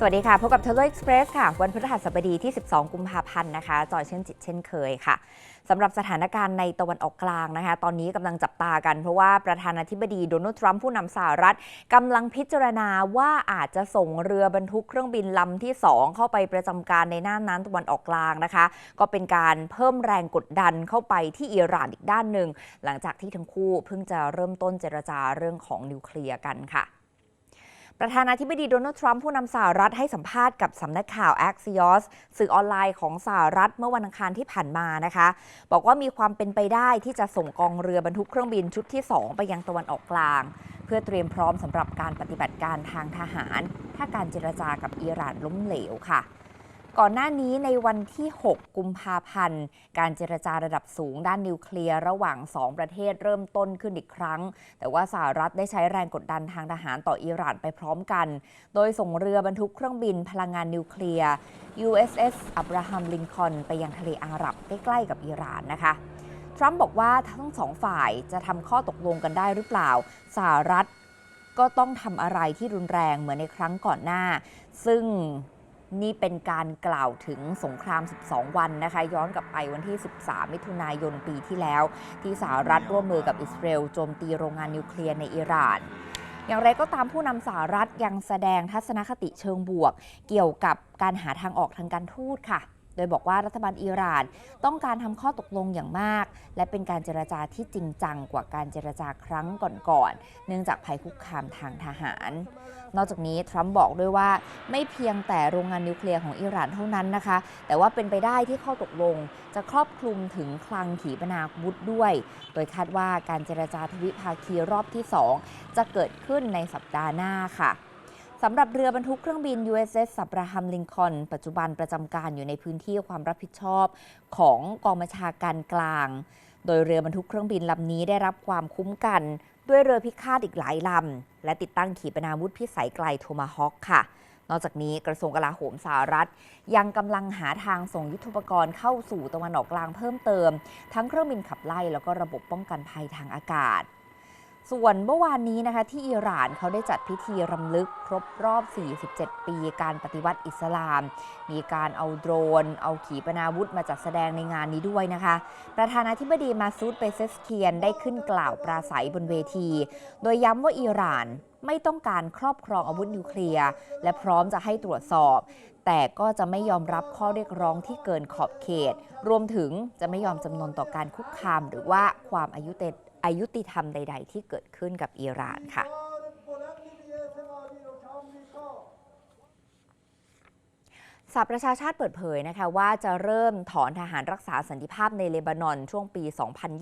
สวัสดีค่ะ พบกับ t e l e r Express ค่ะ วันพฤหัสบดีที่ 12 กุมภาพันธ์นะคะ จอยเช่นจิตเช่นเคยค่ะสำหรับสถานการณ์ในตะวันออกกลางนะคะ ตอนนี้กำลังจับตากัน เพราะว่าประธานาธิบดีโดนัลด์ทรัมป์ผู้นำสหรัฐกำลังพิจารณาว่าอาจจะส่งเรือบรรทุกเครื่องบินลำที่ 2 เข้าไปประจำการในน่านน้ำตะวันออกกลางนะคะ ก็เป็นการเพิ่มแรงกดดันเข้าไปที่อิหร่านอีกด้านหนึ่ง หลังจากที่ทั้งคู่เพิ่งจะเริ่มต้นเจรจาเรื่องของนิวเคลียร์กันค่ะ ประธานาธิบดีโดนัลด์ทรัมป์ผู้นำสหรัฐให้สัมภาษณ์กับสำนักข่าว Axios สื่อออนไลน์ของสหรัฐเมื่อวันอังคารที่ผ่านมานะคะ บอกว่ามีความเป็นไปได้ที่จะส่งกองเรือบรรทุกเครื่องบินชุดที่ 2 ไปยังตะวันออกกลาง เพื่อเตรียมพร้อมสำหรับการปฏิบัติการทางทหาร ถ้าการเจรจากับอิหร่านล้มเหลวค่ะ ก่อนหน้านี้ในวันที่ 6 กุมภาพันธ์ การเจรจาระดับสูงด้านนิวเคลียร์ระหว่าง 2 ประเทศเริ่มต้นขึ้นอีกครั้ง แต่ว่าสหรัฐได้ใช้แรงกดดันทางทหารต่ออิหร่านไปพร้อมกัน โดยส่งเรือบรรทุกเครื่องบินพลังงานนิวเคลียร์ USS อับราฮัมลินคอนไปยังทะเลอาหรับใกล้ๆกับอิหร่านนะคะทรัมป์บอกว่าทั้งสองฝ่ายจะทำข้อตกลงกันได้หรือเปล่า สหรัฐก็ต้องทำอะไรที่รุนแรงเหมือนในครั้งก่อนหน้า ซึ่ง นี่เป็นการกล่าวถึงสงคราม 12 วันนะคะ ย้อนกลับไปวันที่ 13 มิถุนายนปีที่แล้ว ที่สหรัฐร่วมมือกับอิสราเอลโจมตีโรงงานนิวเคลียร์ในอิหร่านอย่างไรก็ตามผู้นำสหรัฐยังแสดงทัศนคติเชิงบวก เกี่ยวกับการหาทางออกทางการทูตค่ะ โดยบอกว่ารัฐบาลอิหร่านต้องการทำข้อตกลงอย่างมาก และเป็นการเจรจาที่จริงจังกว่าการเจรจาครั้งก่อนๆเนื่องจากภัยคุกคามทางทหาร นอกจากนี้ทรัมป์บอกด้วยว่าไม่เพียงแต่โรงงานนิวเคลียร์ของอิหร่านเท่านั้นนะคะ แต่ว่าเป็นไปได้ที่ข้อตกลงจะครอบคลุมถึงคลังขีปนาวุธด้วย โดยคาดว่าการเจรจาทวิภาคีรอบที่ 2 จะเกิดขึ้นในสัปดาห์หน้าค่ะ สำหรับเรือบรรทุกเครื่องบิน USS สับราฮัมลิงคอน ปัจจุบันประจำการอยู่ในพื้นที่ความรับผิดชอบของกองบัญชาการกลาง โดยเรือบรรทุกเครื่องบินลำนี้ได้รับความคุ้มกัน ด้วยเรือพิฆาตอีกหลายลำ และติดตั้งขีปนาวุธพิสัยไกลโทมาฮอคค่ะ นอกจากนี้กระทรวงกลาโหมสหรัฐ ยังกำลังหาทางส่งยุทธปกรณ์เข้าสู่ตะวันออกกลางเพิ่มเติม ทั้งเครื่องบินขับไล่แล้วก็ระบบป้องกันภัยทางอากาศ ส่วนเมื่อวานนี้นะคะที่อิหร่านเขาได้จัดพิธีรำลึกครบรอบ 47 ปีการปฏิวัติอิสลาม มีการเอาโดรน เอาขีปนาวุธมาจัดแสดงในงานนี้ด้วยนะคะ ประธานาธิบดีมาซูดเปเซสเคียนได้ขึ้นกล่าวปราศัยบนเวที โดยย้ำว่าอิหร่านไม่ต้องการครอบครองอาวุธนิวเคลียร์ และพร้อมจะให้ตรวจสอบ แต่ก็จะไม่ยอมรับข้อเรียกร้องที่เกินขอบเขต รวมถึงจะไม่ยอมจำนนต่อการคุกคาม หรือว่าความอายุเต็ อายุติธรรมใด ๆ ที่เกิดขึ้นกับอิหร่านค่ะสหประชาชาติเปิดเผยนะคะว่าจะเริ่มถอนทหารรักษาสันติภาพในเลบานอนช่วงปี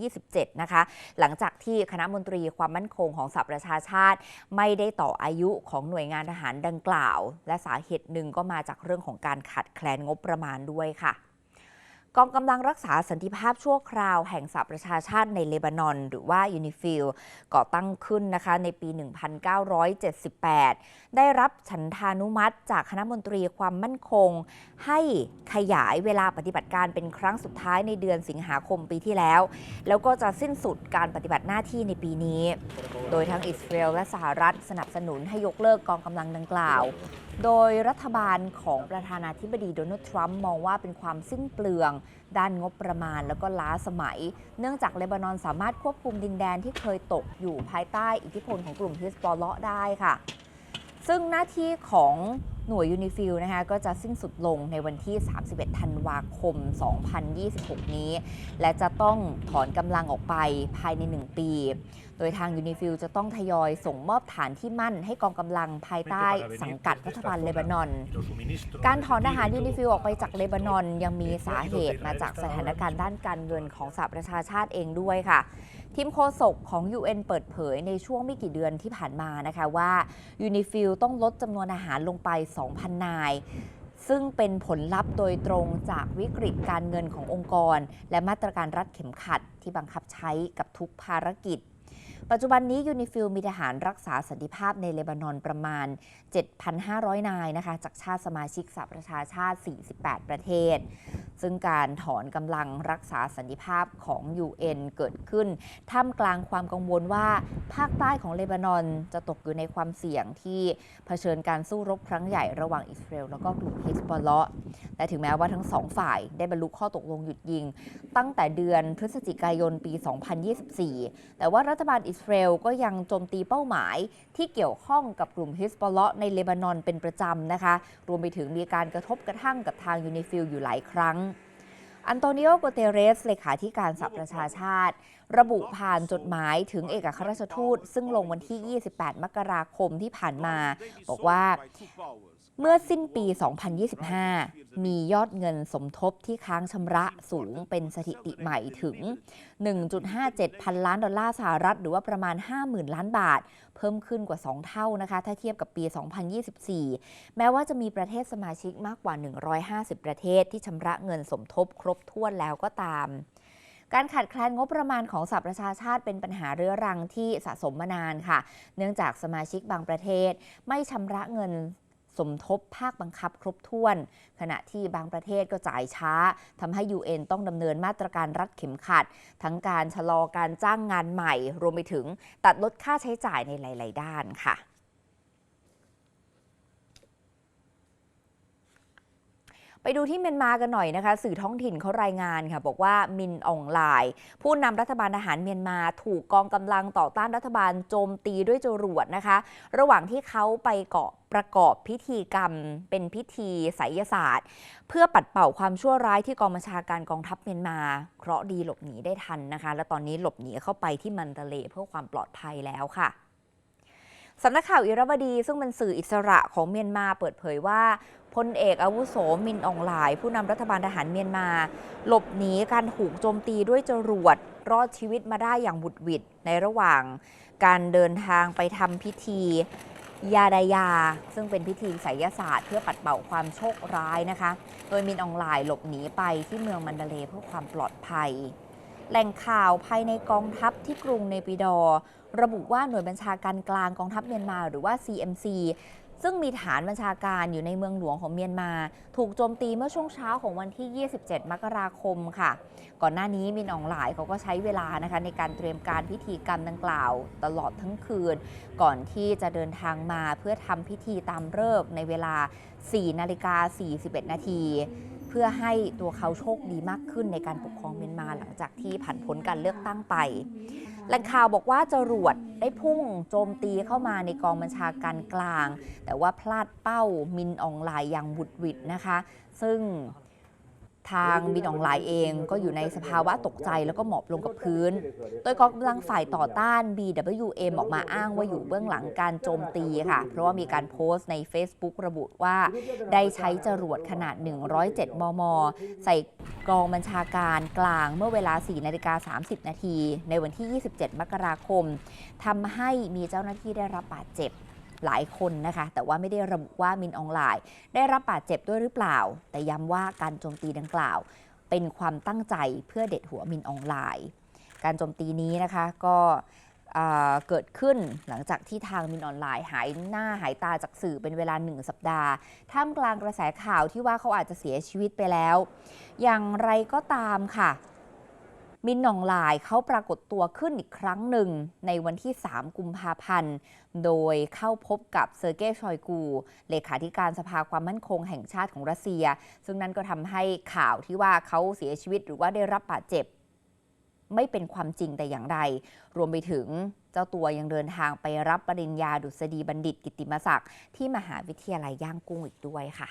2027 นะคะ หลังจากที่คณะมนตรีความมั่นคงของสหประชาชาติ ไม่ได้ต่ออายุของหน่วยงานทหารดังกล่าว และสาเหตุหนึ่งก็มาจากเรื่องของการขาดแคลนงบประมาณด้วยค่ะ กองกำลังรักษาสันติภาพชั่วคราวแห่งสหประชาชาติในเลบานอน หรือว่ายูนิฟิลก่อตั้งขึ้นนะคะในปี 1978 ได้รับฉันทานุมัติจากคณะมนตรีความมั่นคง ให้ขยายเวลาปฏิบัติการเป็นครั้งสุดท้ายในเดือนสิงหาคมปีที่แล้ว แล้วก็จะสิ้นสุดการปฏิบัติหน้าที่ในปีนี้ โดยทั้งอิสราเอลและสหรัฐสนับสนุนให้ยกเลิกกองกำลังดังกล่าว โดยรัฐบาลของประธานาธิบดีโดนัลด์ทรัมป์มองว่าเป็นความสิ้นเปลือง ด้านงบประมาณแล้วก็ล้าสมัย เนื่องจากเลบานอนสามารถควบคุมดินแดนที่เคยตกอยู่ภายใต้อิทธิพลของกลุ่มฮิสบอลเลาะได้ค่ะ ซึ่งหน้าที่ของ หน่วยยูนิฟิลนะคะก็จะสิ้นสุดลงในวันที่ 31 ธันวาคม 2026 นี้ และจะต้องถอนกำลังออกไปภายใน 1 ปี โดยทางยูนิฟิลจะต้องทยอยส่งมอบฐานที่มั่นให้กองกำลังภายใต้สังกัดรัฐบาลเลบานอน การถอนทหารยูนิฟิลออกไปจากเลบานอนยังมีสาเหตุมาจากสถานการณ์ด้านการเงินของสหประชาชาติเองด้วยค่ะ ทีมโฆษกของ UN เปิดเผยในช่วงไม่กี่เดือนที่ผ่านมานะคะว่ายูนิฟิลต้องลดจำนวนอาหารลงไป 2,000 นาย ซึ่งเป็นผลลัพธ์โดยตรงจากวิกฤตการเงินขององค์กร และมาตรการรัดเข็มขัดที่บังคับใช้กับทุกภารกิจ ปัจจุบันนี้ยูนิฟิลมีทหารรักษาสันติภาพในเลบานอนประมาณ 7,500 นายนะคะ จากชาติสมาชิกสหประชาชาติ 48 ประเทศ ซึ่งการถอนกำลังรักษาสันติภาพของ UN เกิดขึ้น ท่ามกลางความกังวลว่าภาคใต้ของเลบานอนจะตกอยู่ในความเสี่ยงที่เผชิญการสู้รบครั้งใหญ่ระหว่างอิสราเอลแล้วก็กลุ่มฮิสบอลเลาะแต่ถึงแม้ว่าทั้งสองฝ่ายได้บรรลุข้อตกลงหยุดยิง ตั้งแต่เดือนพฤศจิกายนปี 2024 แต่ว่ารัฐบาลอิสราเอลก็ยังโจมตีเป้าหมาย ที่เกี่ยวข้องกับกลุ่มฮิสบอลเลาะห์ในเลบานอนเป็นประจำนะคะ รวมไปถึงมีการกระทบกระทั่งกับทางยูนิฟิลอยู่หลายครั้งอันโตนิโอโกเตเรส เลขาธิการสหประชาชาติ ระบุผ่านจดหมายถึงเอกอัครราชทูต ซึ่งลงวันที่ 28 มกราคมที่ผ่านมา บอกว่าเมื่อสิ้นปี 2025 มียอดเงินสมทบที่ค้างชำระสูงเป็นสถิติใหม่ถึง 1.57 พันล้านดอลลาร์สหรัฐ หรือว่าประมาณ 50,000 ล้านบาท เพิ่มขึ้นกว่า 2 เท่านะคะ ถ้าเทียบกับปี 2024 แม้ว่าจะมีประเทศสมาชิกมากกว่า 150 ประเทศที่ชำระเงินสมทบครบถ้วนแล้วก็ตามการขาดแคลนงบประมาณของสหประชาชาติเป็นปัญหาเรื้อรังที่สะสมมานานค่ะ เนื่องจากสมาชิกบางประเทศไม่ชำระเงิน สมทบภาคบังคับครบถ้วน ขณะที่บางประเทศก็จ่ายช้าทำให้ UN ต้องดำเนินมาตรการรัดเข็มขัด ทั้งการชะลอการจ้างงานใหม่ รวมไปถึงตัดลดค่าใช้จ่ายในหลาย ๆ ด้านค่ะ ไปดูที่เมียนมากันหน่อยนะคะ สื่อท้องถิ่นเขารายงานค่ะ บอกว่ามินอองไลน์ ผู้นำรัฐบาลทหารเมียนมาถูกกองกำลังต่อต้านรัฐบาลโจมตีด้วยจรวดนะคะ ระหว่างที่เขาไปเกาะประกอบพิธีกรรม เป็นพิธีไสยศาสตร์ เพื่อปัดเป่าความชั่วร้ายที่กองบัญชาการกองทัพเมียนมา เคราะห์ดีหลบหนีได้ทันนะคะ และตอนนี้หลบหนีเข้าไปที่มันตะเลเพื่อความปลอดภัยแล้วค่ะ สำนักข่าวอิราวดีซึ่งเป็นสื่ออิสระของเมียนมาเปิดเผยว่าพลเอกอาวุโสมินอองหลาย ผู้นำรัฐบาลทหารเมียนมา หลบหนีการถูกโจมตีด้วยจรวด รอดชีวิตมาได้อย่างบุดหวิดในระหว่าง การเดินทางไปทำพิธียาดายา ซึ่งเป็นพิธีไสยศาสตร์เพื่อปัดเป่าความโชคร้ายนะคะ โดยมินอองหลายหลบหนีไปที่เมืองมันดาเลเพื่อความปลอดภัย แหล่งข่าวภายในกองทัพที่กรุงเนปิดอร์ระบุว่าหน่วยบัญชาการกลางกองทัพเมียนมาหรือว่า CMC ซึ่งมีฐานบัญชาการอยู่ในเมืองหลวงของเมียนมา ถูกโจมตีเมื่อช่วงเช้าของวันที่ 27 มกราคมค่ะ ก่อนหน้านี้มินอองหลายเขาก็ใช้เวลานะคะในการเตรียมการพิธีกรรมดังกล่าว ตลอดทั้งคืน ก่อนที่จะเดินทางมาเพื่อทำพิธีตามฤกษ์ในเวลา 4 นาฬิกา 41 นาที เพื่อให้ตัวเขาโชคดีมากขึ้นในการปกครองเมียนมาหลังจากที่ผ่านพ้นการเลือกตั้งไปแหล่งข่าวบอกว่าจรวดได้พุ่งโจมตีเข้ามาในกองบัญชาการกลาง แต่ว่าพลาดเป้ามินอองไลน์อย่างบุดหวิดนะคะ ซึ่ง ทางมินอองไลน์เองก็อยู่ในสภาวะตกใจแล้วก็หมอบลงกับพื้น โดยกองกำลังฝ่ายต่อต้าน BWM ออกมาอ้างว่าอยู่เบื้องหลังการโจมตีค่ะ เพราะว่ามีการโพสต์ใน Facebook ระบุว่าได้ใช้จรวดขนาด 107 มม ใส่กองบัญชาการกลางเมื่อเวลา 4 นาฬิกา 30 นาที ในวันที่ 27 มกราคมทำให้มีเจ้าหน้าที่ได้รับบาดเจ็บ หลายคนนะคะ แต่ว่าไม่ได้ระบุว่ามินอองไลน์ ได้รับบาดเจ็บด้วยหรือเปล่า แต่ย้ำว่าการโจมตีดังกล่าว เป็นความตั้งใจเพื่อเด็ดหัวมินอองไลน์ การโจมตีนี้นะคะก็เกิดขึ้นหลังจากที่ทางมินออนไลน์หายหน้าหายตาจากสื่อเป็นเวลาหนึ่งสัปดาห์ ท่ามกลางกระแสข่าวที่ว่าเขาอาจจะเสียชีวิตไปแล้ว อย่างไรก็ตามค่ะ มินหนองลายเขาปรากฏตัวขึ้นอีกครั้งหนึ่ง ในวันที่ 3 กุมภาพันธ์ โดยเข้าพบกับเซอร์เกย์ชอยกู เลขาธิการสภาความมั่นคงแห่งชาติของรัสเซีย ซึ่งนั่นก็ทำให้ข่าวที่ว่าเขาเสียชีวิตหรือว่าได้รับบาดเจ็บ ไม่เป็นความจริงแต่อย่างใด รวมไปถึงเจ้าตัวยังเดินทางไปรับปริญญาดุษฎีบัณฑิตกิตติมศักดิ์ที่มหาวิทยาลัยย่างกุ้งอีกด้วยค่ะ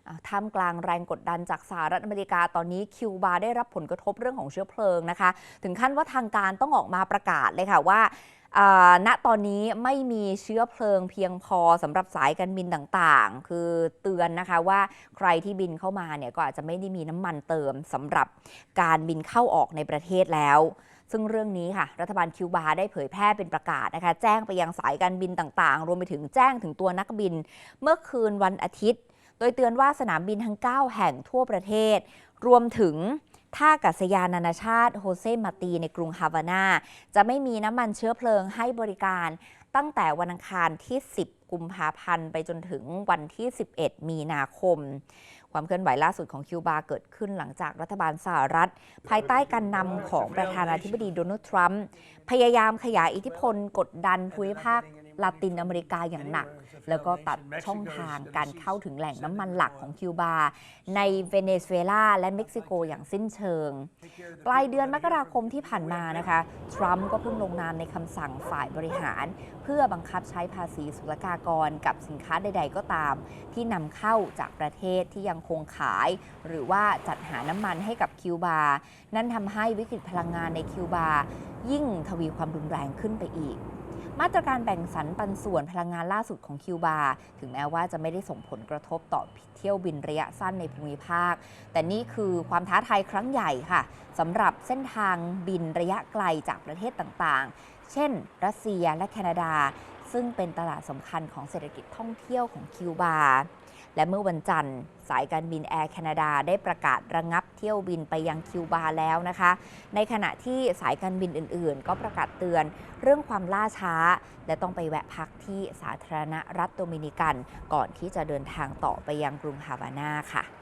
อ่า ท่ามกลางแรงกดดันจากสหรัฐอเมริกาตอนนี้คิวบาได้รับผลกระทบเรื่องของเชื้อเพลิงนะคะ ถึงขั้นว่าทางการต้องออกมาประกาศเลยค่ะว่าณตอนนี้ไม่มีเชื้อเพลิงเพียงพอสำหรับสายการบินต่างๆ คือเตือนนะคะว่าใครที่บินเข้ามาเนี่ยก็อาจจะไม่ได้มีน้ำมันเติมสำหรับการบินเข้าออกในประเทศแล้วซึ่งเรื่องนี้ค่ะ รัฐบาลคิวบาได้เผยแพร่เป็นประกาศนะคะ แจ้งไปยังสายการบินต่างๆ รวมไปถึงแจ้งถึงตัวนักบิน เมื่อคืนวันอาทิตย์ ดยเตือนว่าสนามบินทั้ง 9 แห่งทั่วประเทศ รวมถึงท่าอากาศยานนานาชาติโฮเซมาตีในกรุงฮาวานา จะไม่มีน้ำมันเชื้อเพลิงให้บริการ ตั้งแต่วันอังคารที่ 10 กุมภาพันธ์ ไปจนถึงวันที่ 11 มีนาคม ความเคลื่อนไหวล่าสุดของคิวบาเกิดขึ้นหลังจากรัฐบาลสหรัฐ ภายใต้การนำของประธานาธิบดีโดนัลด์ทรัมป์พยายามขยายอิทธิพลกดดันภูมิภาคลาตินอเมริกาอย่างหนัก แล้วก็ตัดช่องทางการเข้าถึงแหล่งน้ำมันหลักของคิวบา ในเวเนซุเอลาและเม็กซิโกอย่างสิ้นเชิง ปลายเดือนมกราคมที่ผ่านมานะคะ ทรัมป์ก็เพิ่งลงนามในคำสั่งฝ่ายบริหาร เพื่อบังคับใช้ภาษีศุลกากรกับสินค้าใด ๆ ก็ตาม ที่นำเข้าจากประเทศที่ยังคงขาย หรือว่าจัดหาน้ำมันให้กับคิวบา นั่นทำให้วิกฤตพลังงานในคิวบา ยิ่งทวีความรุนแรงขึ้นไปอีก มาตรการแบ่งสรรปันส่วนพลังงานล่าสุดของคิวบาถึงแม้ว่าจะไม่ได้ส่งผลกระทบต่อเที่ยวบินระยะสั้นในภูมิภาค แต่นี่คือความท้าทายครั้งใหญ่ค่ะสำหรับเส้นทางบินระยะไกลจากประเทศต่างๆ เช่น รัสเซียและแคนาดา ซึ่งเป็นตลาดสำคัญของเศรษฐกิจท่องเที่ยวของคิวบา และเมื่อวันจันทร์ สายการบินแอร์แคนาดาได้ประกาศระงับเที่ยวบินไปยังคิวบาแล้วนะคะ ในขณะที่สายการบินอื่น ๆ ก็ประกาศเตือนเรื่องความล่าช้า และต้องไปแวะพักที่สาธารณรัฐโดมินิกัน ก่อนที่จะเดินทางต่อไปยังกรุงฮาวานาค่ะ